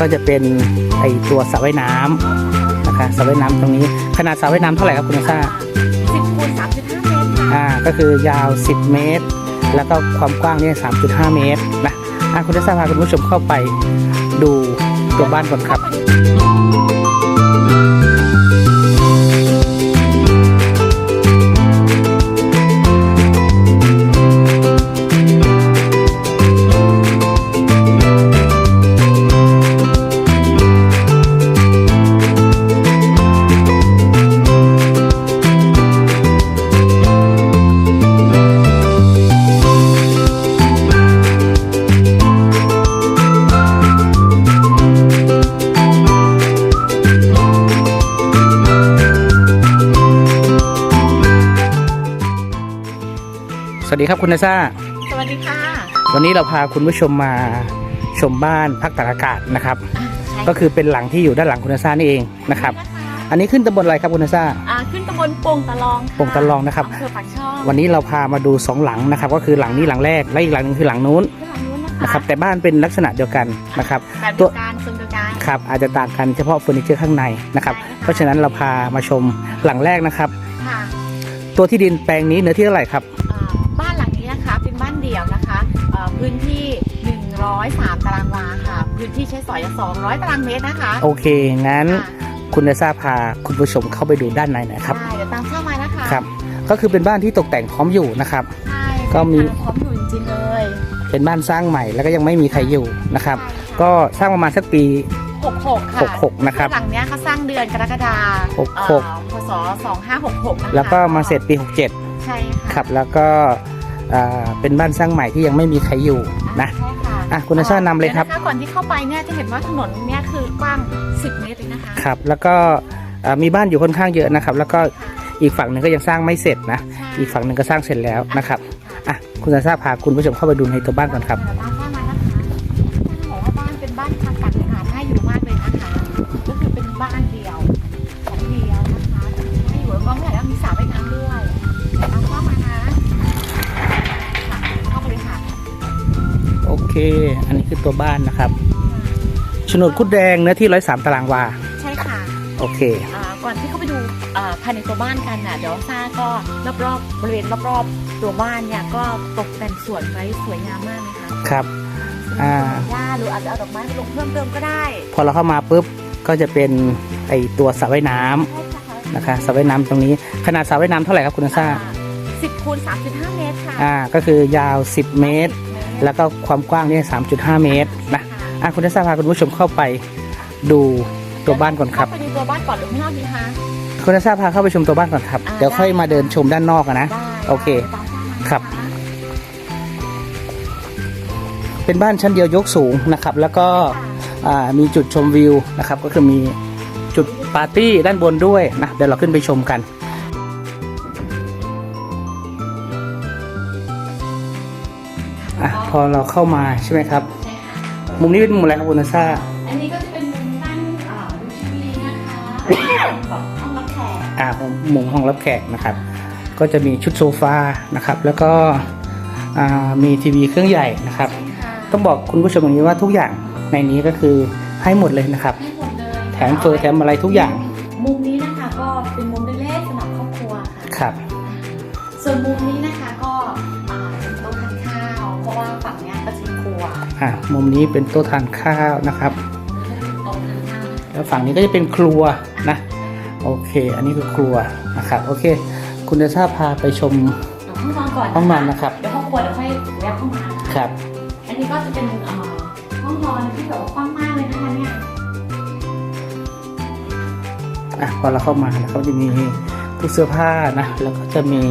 ก็จะเป็นไอตัวสระว่ายน้ำนะคะสระว่ายน้ำตรงนี้ ขนาดสระว่ายน้ำเท่าไหร่ครับคุณซ่าสิบคูณสามจุดห้าเมตรค่ะอ่าก็คือยาว 10 เมตร แล้วก็ความกว้างเนี่ย3.5เมตรนะอะคุณซ่าพาคุณผู้ชมเข้าไปดูตัวบ้านก่อนครับ วัสดีครับคุณนาซาสวัสดีค่ะ วันนี้เราพาคุณผู้ชมมาชมบ้านพักตากอากาศนะครับอ่าใช่ก็คือเป็นหลังที่อยู่ด้านหลังคุณนาซานี่เองนะครับ อันนี้ขึ้นตำบลอะไรครับคุณนาซาอ่าขึ้นตำบลโป่งตะลองค่โป่งตะลองนะครับอำเภอปากช่องวันนี้เราพามาดูสองหลังนะครับ ก็คือหลังนี้หลังแรกและอีกหลังหนึงคือหลังนู้นขึ้นหลังนู้นนะคะนะครับ แต่บ้านเป็นลักษณะเดียวกันนะครับ แบบเดียวกันทรงเดียวกัน ครับอาจจะต่างกันเฉพาะเฟอร์นิเจอร์ข้างในนะครับเพราะฉะนั้นเราพามาชมหลังแรกนะครับ ค่ะตัวที่ดินแปลงนี้เนื้อที่เท่าไหร่ครับอ่ 103 ตารางวาค่ะ พื้นที่ใช้สอย 200 ตารางเมตรนะคะโอเคงั้นค่ะคุณนาซาพาคุณผู้ชมเข้าไปดูด้านในหน่อยครับใช่เดี๋ยวตามเข้ามานะคะครับ ก็คือเป็นบ้านที่ตกแต่งพร้อมอยู่นะครับ ใช่ก็มีค่ะพร้อมอยู่จริงๆเลยเป็นบ้านสร้างใหม่แล้วก็ยังไม่มีใครอยู่นะครับใช่ค่ะก็สร้างประมาณสักปี 66 ค่ะ66 นะครับหลังเนี้ยเขาสร้างเดือนกรกฎาคม66เอ่อพศ 2566นะคะแล้วก็มาเสร็จปีใช่67ค่ะครับแล้วก็อ่าเป็นบ้านสร้างใหม่ที่ยังไม่มีใครอยู่นะ ใช่ค่ะ อะคุณนาซานำเลยครับดี๋วนะคะก่อนที่เข้าไปเนี่ยจะเห็นว่าถนนเนี่ยคือกว้าง 10 เมตรเลยนะคะครับ แล้วก็อ่ามีบ้านอยู่ค่อนข้างเยอะนะครับ แล้วก็อีกฝั่งหนึ่งก็ยังสร้างไม่เสร็จนะใช่อีกฝั่งหนึ่งก็สร้างเสร็จแล้วนะครับ อะ คุณนาซาพาคุณผู้ชมเข้าไปดูในตัวบ้านก่อนครับต นนี้คือตัวบ้านนะครับโฉนดคุดแดงเนื้อที่ร้อยสามตารางวา ใช่ค่ะโอเค อ่าก่อนที่เข้าไปดูอ่าภายในตัวบ้านกันน่ะเดี๋ยวซ่าก็รอบๆบริเวณรอบๆตัวบ้านเนี่ยก็ตกแต่งสวนไว้สวยงามมากเลยค่ะครับ อ่า หญ้าหรืออาจจะเอาดอกไม้มาลงเพิ่มเติมก็ได้พอเราเข้ามาปุ๊บก็จะเป็นไอตัวสระว่ายน้ำนะคะสระว่ายน้ำตรงนี้ ขนาดสระว่ายน้ำเท่าไหร่ครับคุณนาซาสิบคูณสามจุดห้าเมตรค่ะอ่าก็คือยาว 10 เมตร แล้วก็ความกว้างเนี่ย3.5 เมตรนะอะคุณนาซาพาคุณผู้ชมเข้าไปดูตัวบ้านก่อนครับเข้าไปดูตัวบ้านก่อนหรือข้างนอกดีคะ คุณนาซาพาเข้าไปชมตัวบ้านก่อนครับ อ่า เดี๋ยวค่อยมาเดินชมด้านนอกอะนะ ได้โอเค ตามเข้ามาครับ เป็นบ้านชั้นเดียวยกสูงนะครับ แล้วก็อ่ามีจุดชมวิวนะครับ ก็คือมีจุดปาร์ตี้ด้านบนด้วยนะ เดี๋ยวเราขึ้นไปชมกัน อะพอเราเข้ามาใช่ไหมครับใช่ค่ะมุมนี้เป็นมุมอะไรครับคุณนาซาอันนี้ก็จะเป็นมุมนั่งอ่าดูทีวีนะคะแบบห้องรับแขกอ่ามุมห้องรับแขกนะครับ ก็จะมีชุดโซฟานะครับ แล้วก็อ่ามีทีวีเครื่องใหญ่นะครับค่ะต้องบอกคุณผู้ชมอย่างนี้ว่าทุกอย่างในนี้ก็คือให้หมดเลยนะครับ ให้หมดเลยแถมเฟอร์แถมอะไรทุกอย่าง อ่ามุมนี้เป็นโต๊ะทานข้าวนะครับโต๊ะทานข้าวแล้วฝั่งนี้ก็จะเป็นครัวนะโอเค อันนี้คือครัวนะครับโอเค คุณเดชาพาไปชมเดี๋ยวห้องนอนก่อนห้องนอนนะครับเดี๋ยวห้องครัวเดี๋ยวค่อยแวะเข้ามาครับ อันนี้ก็จะเป็นเอ่อห้องนอนที่แบบว่ากว้างมากเลยนะคะเนี่ยอะพอเราเข้ามานะครับจะมีตู้เสื้อผ้านะแล้วก็จะมี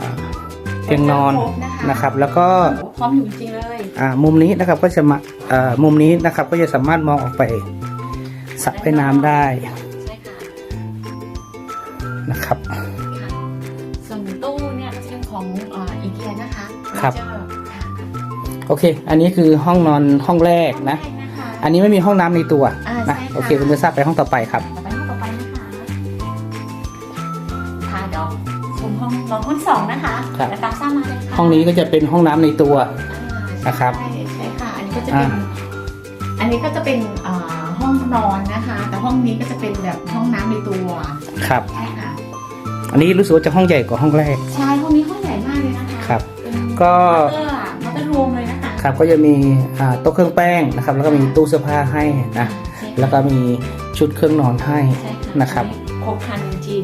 อ่าเตียงนอน นะครับ แล้วก็พร้อมอยู่จริงๆเลยอ่ามุมนี้นะครับก็จะมาอ่ามุมนี้นะครับก็จะสามารถมองออกไปสระว่ายน้ำได้ใช่ค่ะนะครับ ค่ะส่วนตู้เนี่ยก็จะเป็นของอีเกียนะคะครับ เจอค่ะโอเค อันนี้คือห้องนอนห้องแรกนะใช่นะคะ อันนี้ไม่มีห้องน้ำในตัวอ่านะใช่ค่ะ โอเคคุณเดชาไปห้องต่อไปครับ ต่อ ไปห้องต่อไปนะคะค่ะเดี๋ยวชมห้องลองห้องที่สองนะคะครับแต่ตามสร้างมาเลยค่ะห้องนี้ก็จะเป็นห้องน้ำในตัว อ่านะครับ ใช่ใช่ค่ะ อันนี้ก็จะอ่าเป็นอันนี้ก็จะเป็นอ่าห้องนอนนะคะ แต่ห้องนี้ก็จะเป็นแบบห้องน้ำในตัวครับ ใช่ค่ะ อันนี้รู้สึกว่าจะห้องใหญ่กว่าห้องแรก ใช่ห้องนี้ห้องใหญ่มากเลยนะคะครับเป็นก็มาสเตอร์อะมาสเตอร์รูมเลยนะคะครับก็จะมีอ่าโต๊ะเครื่องแป้งนะครับ แล้วก็มีตู้เสื้อผ้าให้นะ ใช่ค่ะแล้วก็มีชุดเครื่องนอนให้ ใช่ค่ะนะครับ ครบครันจริง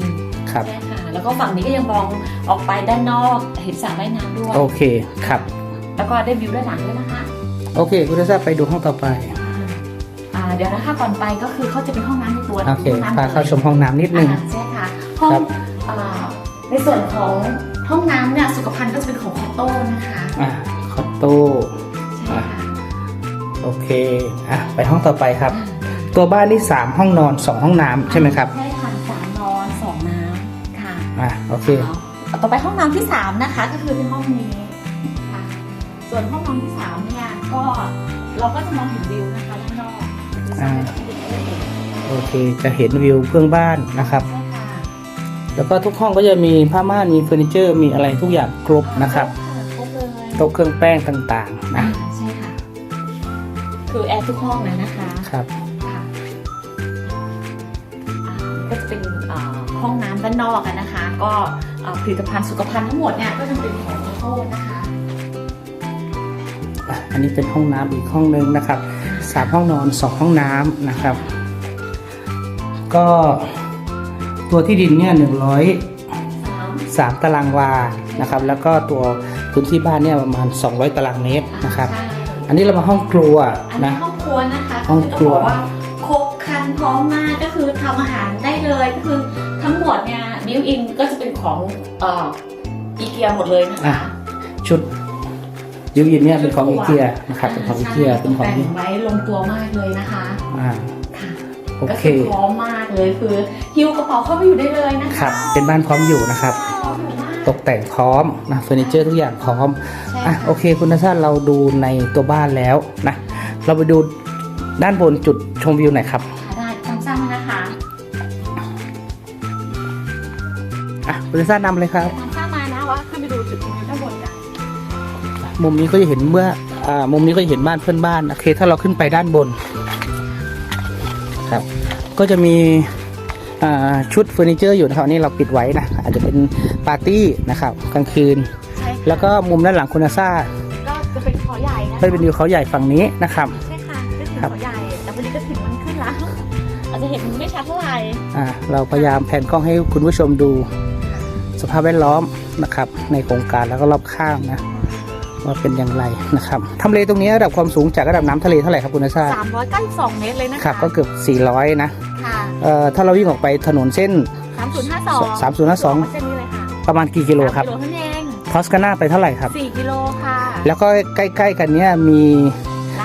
ครับ ใช่ค่ะ แล้วก็ฝั่งนี้ก็ยังมองออกไปด้านนอกเห็นสระว่ายน้ำด้วย โอเคครับ แล้วก็ได้วิวด้านหลังด้วยนะคะโอเค คุณจะไปดูห้องต่อไป อ่าเดี๋ยวนะคะก่อนไปก็คือเขาจะเป็นห้องน้ำในตัวโอเค ห้องน้ำพาเข้าชมห้องน้ำนิดนึง อ่าใช่ค่ะ ห้องครับ อ่าในส่วนของห้องน้ำเนี่ยสุขภัณฑ์ก็จะเป็นของคอโต้นะคะอะคอตโต้ ใช่ค่ะโอเค อะ ไปห้องต่อไปครับ ตัวบ้านนี่สามห้องนอนสองห้องน้ำใช่ไหมครับ ใช่ อะโอเคเอาต่อไปห้องน้ำที่สามนะคะ ก็คือเป็นห้องนี้ค่ะส่วนห้องนอนที่สามเนี่ยก็เราก็จะมองเห็นวิวนะคะด้านนอกอ่า โอเค จะเห็นวิวเพื่องบ้านนะครับใช่ค่ะแล้วก็ทุกห้องก็จะมีผ้าม่านมีเฟอร์นิเจอร์มีอะไรทุกอย่างครบนะครับครบเลยโต๊ะเครื่องแป้งต่างๆอ่านะใช่ค่ะ คือแอร์ทุกห้องเลยนะคะครับค่ะอ่าก็จะเป็นอ่าห้องน้ำด้านนอกกันนะคะ ก็อ่าผลิตภัณฑ์สุขภัณฑ์ทั้งหมดเนี่ยก็จะเป็นของโต้นะคะอะอันนี้เป็นห้องน้ำอีกห้องนึงนะครับสามห้องนอนสองห้องน้ำนะครับ ก็ตัวที่ดินเนี่ยหนึ่งร้อยสามสามตารางวานะครับ แล้วก็ตัวพื้นที่บ้านเนี่ยประมาณ 200 ตารางเมตรนะครับใช่อันนี้เรามาห้องครัวอันนี้นะห้องครัวนะคะห้องครัวก็บอกว่าครบครันพร้อมมากก็คือทำอาหารได้เลยก็คือ ทั้งหมดเนี่ยบิวอินก็จะเป็นของเอ่ออีเกียหมดเลยนะอะ คะชุดยูยินเนี่ยเป็นของอีเกียนะครับเป็นของอีเกียเป็นของแต่งไว้ลงตัวมากเลยนะคะอ่าค่ะโอก็เคคือพร้อมมากเลยคือหิ้วกระเป๋าเข้าไปอยู่ได้เลยนะคะครับ เป็นบ้านพร้อมอยู่นะครับตกแต่งพร้อมนะเฟอร์นิเจอร์ทุกอย่างพร้อม ใช่อะค่ะ โอเคคุณนัทเราดูในตัวบ้านแล้วนะ เราไปดูด้านบนจุดชมวิวหน่อยครับ อะคุณนัทนำเลยครับตามซ้ำมานะว่าขึ้นไปดูจุดชมวิวด้านบนกันมุมนี้ก็จะเห็นเมื่ออ่ามุมนี้ก็จะเห็นบ้านเพื่อนบ้านโอเค ถ้าเราขึ้นไปด้านบน ครับ ก็จะมีอ่าชุดเฟอร์นิเจอร์อยู่นะครับอันนี้เราปิดไว้นะอาจจะเป็นปาร์ตี้นะครับกลางคืน ใช่ค่ะแล้วก็มุมด้านหลังคุณอาซ่าก็จะเป็นเขาใหญ่นะก็เป็นวิวเขาใหญ่ฝั่งนี้นะครับ ใช่ค่ะก็ถึงครับเขาใหญ่ แต่พอดีก็ถึงมันขึ้นแล้วอาจจะเห็นไม่ชัดเท่าไหร่ อ่าเราพยายามแผนกล้องให้คุณผู้ชมดู สภาพแวดล้อมนะครับ ในโครงการแล้วก็รอบข้างนะว่าเป็นอย่างไรนะครับทำเลตรงนี้ระดับความสูงจากระดับน้ำทะเลเท่าไหร่ครับคุณอาซ่า392เมตรเลยนะคะครับก็เกือบ400นะค่ะเอ่อถ้าเราวิ่งออกไปถนนเส้น3052 3052เส้นนี้เลยค่ะประมาณกี่กิโลครับสามกิโลเท่านั้นเองทอสกาน่าไปเท่าไหร่ครับ4กิโลค่ะแล้วก็ใกล้ๆกันเนี้ยมี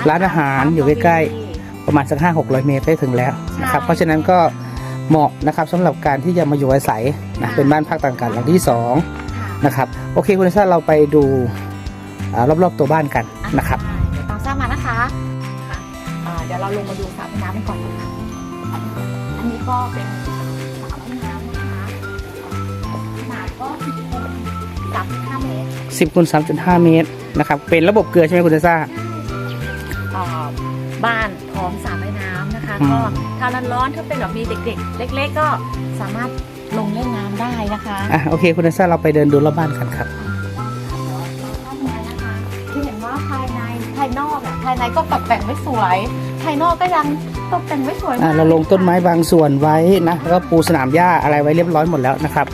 ร้านอาหารอยู่ใกล้ๆประมาณสัก5 600เมตรได้ถึงแล้วนะครับใช่เพราะฉะนั้นก็ เหมาะนะครับสำหรับการที่จะมาอยู่อาศัยนะเป็นบ้านพักต่างกันหลังที่สองค่ะนะครับโอเคคุณชาติเราไปดูอ่ารอบๆตัวบ้านกันนะครับเดี๋ยวตามทราบมานะคะค่ะอ่าเดี๋ยวเราลงมาดูสระว่ายน้ำกันก่อนนะคะอันนี้ก็เป็นสระว่ายน้ำนะคะขนาดก็35เมตร10คูณ3.5เมตรนะครับเป็นระบบเกลือใช่ไหมคุณชาติเอ่อบ้าน ก็ถ้าร้อนๆถ้าเป็นแบบมีเด็กๆ เล็ก ๆ ก็สามารถลงเล่นน้ำได้นะคะอะโอเคคุณชาติเราไปเดินดูรอบบ้านกันครับ เข้ามานะคะคือเห็นว่าภายในภายนอกอะภายในก็ตกแต่งไม่สวย ภายนอกก็ยังตกแต่งไม่สวยอะมากเราลงต้นไม้บางส่วนไว้นะแล้วก็ปูสนามหญ้าอะไรไว้เรียบร้อยหมดแล้วนะครับ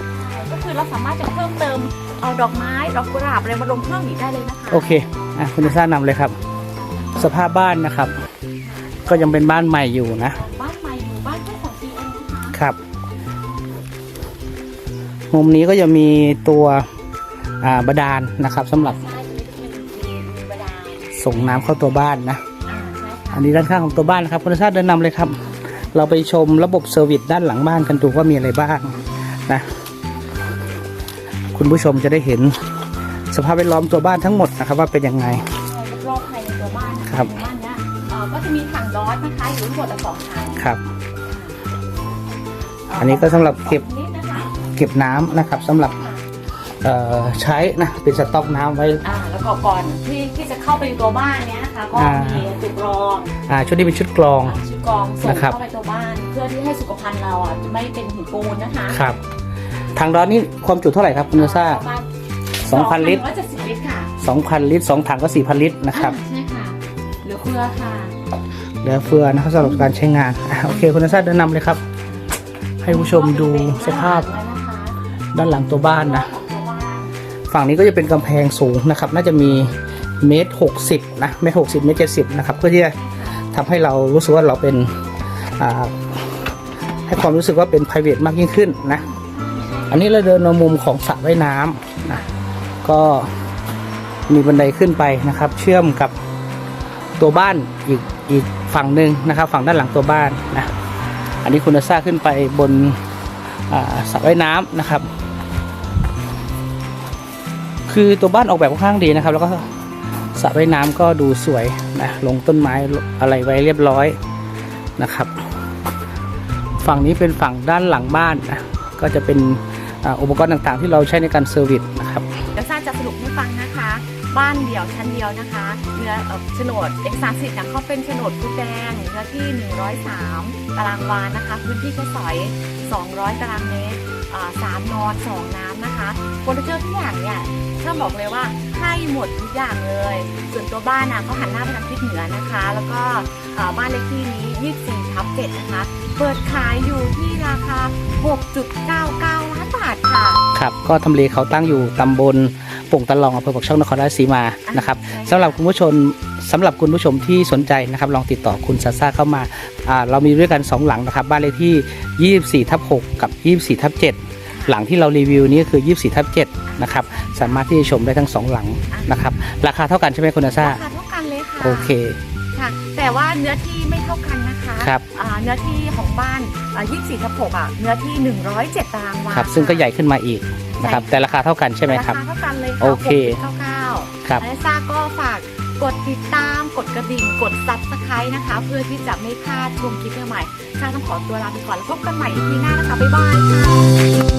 ก็คือเราสามารถจะเพิ่มเติมเอาดอกไม้ดอกกุหลาบอะไรมาลงเพิ่มอีกได้เลยนะคะ โอเค อะ คุณชาตินำเลยครับ สภาพบ้านนะครับ ก็ยังเป็นบ้านใหม่อยู่นะ บ้านใหม่อยู่บ้านแค่สองปีเองนะคะครับ มุมนี้ก็จะมีตัวอ่าบาดาลนะครับสำหรับใช่จะเป็นมีบาดาลส่งน้ำเข้าตัวบ้านนะอ่าใช่ค่ะอันนี้ด้านข้างของตัวบ้านนะครับคุณชาติเดินนำเลยครับ เราไปชมระบบเซอร์วิสด้านหลังบ้านกันดูว่ามีอะไรบ้างนะ คุณผู้ชมจะได้เห็นสภาพแวดล้อมตัวบ้านทั้งหมดนะครับว่าเป็นยังไงรอบๆภายในตัวบ้านนะะครับ มีถังร้อนนะคะอยู่ทั้งหมดละสองถังครับค่ะอันนี้ก็สำหรับเก็บนิดนะคะเก็บน้ำนะครับสำหรับเอ่อใช้นะเป็นสต็อกน้ำไว้ อ่าแล้วก็ก่อนที่ที่จะเข้าไปในตัวบ้านเนี้ยนะคะ ก็อ่ามีจุดกรองอ่าชุดนี้เป็นชุดกรอง อ่าชุดกรองส่งนะครับ เข้าไปตัวบ้าน เพื่อที่ให้สุขภัณฑ์เราอะจะไม่เป็นหินปูนนะคะครับ ทางร้านนี้ความจุเท่าไหร่ครับคุณเอซ่า ประมณ2,000ลิตร2,170ลิตรค่ะ2,000ลิตร2ถังก็4,000ลิตรนะครับ อ่าใช่ค่ะเหลือเฟือค่ะ เหลือเฟือนะครับสำหรับการใช้งานอะโอเคคุณเอซ่าเดินนำเลยครับ ให้ผู้ชมดูสภาพด้านหลังตัวบ้านนะ ฝั่งนี้ก็จะเป็นกำแพงสูงนะครับ น่าจะมีเมตรหกสิบนะเมตรหกสิบเมตรเจ็ดสิบนะครับเพื่อที่จะทำให้เรารู้สึกว่าเราเป็นให้ความรู้สึกว่าเป็น p r i v a t มากยิ่งขึ้นนะ อันนี้เราเดินมามุมของสระว่ายน้ำนะก็มีบันไดขึ้นไปนะครับ เชื่อมกับ ตัวบ้านอีกอีกฝั่งหนึ่งนะครับ ฝั่งด้านหลังตัวบ้านนะอันนี้คุณจะสร้างขึ้นไปบนสระว่ายน้ำนะครับ คือตัวบ้านออกแบบค่อนข้างดีนะครับ แล้วก็สระว่ายน้ำก็ดูสวยนะลงต้นไม้อะไรไว้เรียบร้อยนะครับ ฝั่งนี้เป็นฝั่งด้านหลังบ้านนะก็จะเป็นอุปกรณ์ต่างๆ ที่เราใช้ในการเซอร์วิสนะครับเดี๋ยวซ่าจะสรุปให้ฟังนะคะ บ้านเดี่ยวชั้นเดียวนะคะเนื้อเอ่อโฉนดเอกสารสิทธิ์นี่ยเขาเป็นโฉนดฟุตแดงเนื้อที่ 103 ตารางวานะคะ พื้นที่ใช้สอย 200 ตารางเมตรสามนอนสองน้ำนะคะเฟอร์นิเจอร์ทุกอย่างเนี่ยถ้าบอกเลยว่าให้หมดทุกอย่างเลย ส่วนตัวบ้านนะเขาหันหน้าไปทางทิศเหนือนะคะ แล้วก็บ้านเลขที่นี้24ทับ7นะคะ เปิดขายอยู่ที่ราคา 6.99 ล้านบาทค่ะ ครับ ก็ทำเลเขาตั้งอยู่ตำบล ป่งตะลองอำเภอปากช่องนครราชสีมานะครับใช่ค่ะสำหรับคุณผู้ชมสำหรับคุณผู้ชมที่สนใจนะครับลองติดต่อคุณซาซ่าเข้ามาอ่าเรามีด้วยกัน 2 หลังนะครับ บ้านเลขที่ 24ทับ6กับ 24ทับ7หลังที่เรารีวิวนี้ก็คือ 24ทับ7นะครับสามารถที่จะชมได้ทั้ง 2 หลังนะครับราคาเท่ากันใช่ไหมคุณซาซ่าราคาเท่ากันเลยค่ะโอเค ค่ะ แต่ว่าเนื้อที่ไม่เท่ากันนะคะครับ อ่าเนื้อที่ของบ้านอ่า24ทับ6อะเนื้อที่ 107ตารางวาครับซึ่งก็ใหญ่ขึ้นมาอีก นะครับ แต่ราคาเท่ากันใช่ไหมครับราคาเท่ากันเลยค่ะโอเค6.99ครับและซ่าก็ฝากกดติดตามกดกระดิ่งกดซับสไครต์นะคะ เพื่อที่จะไม่พลาดชมคลิปใหม่ๆซ่าต้องขอตัวลาไปก่อนแล้วพบกันใหม่อีพีหน้านะคะ บ๊ายบายค่ะ